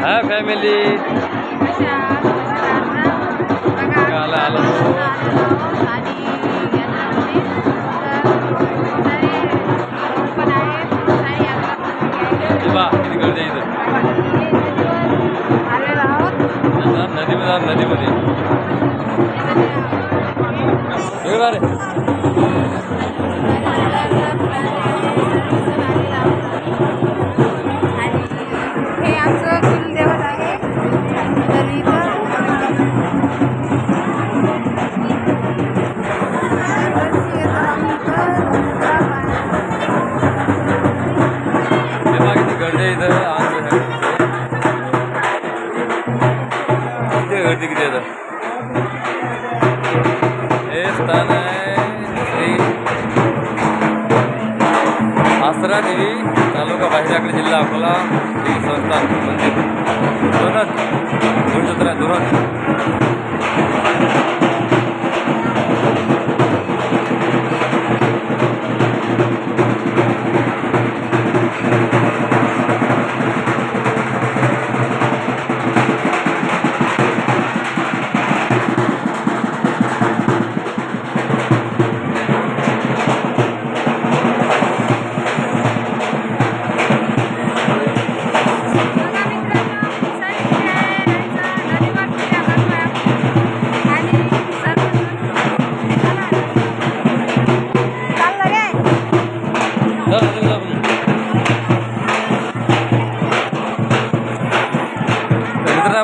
Hi family आला, आला. हे नदीमध्ये नदीमध्ये. गर्दी किती आहे हे स्थान आहे श्री आसरा देवी तालुका बाहेरकडे जिल्हा अकोला श्री संस्थान मंदिर म्हणजे धुरत गुरुचत्रा धुरत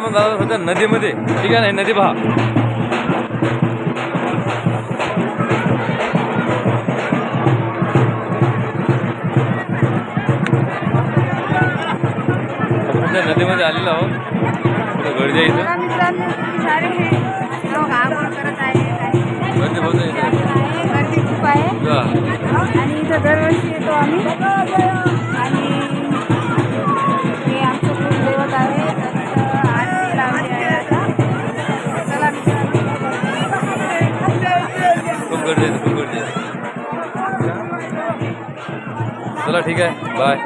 मित्रांनो आपण जाणार होत्या नदीमध्ये. ठीक आहे ना नदी पहा. नदीमध्ये आलेलो आहोत. गर्दी आहे. हे. गर्दी बहुत आहे इथं. आहे, गर्दी खूप आहे. आणि इथं दरवर्षी येतो आम्ही. आणि चला ठीक आहे. बाय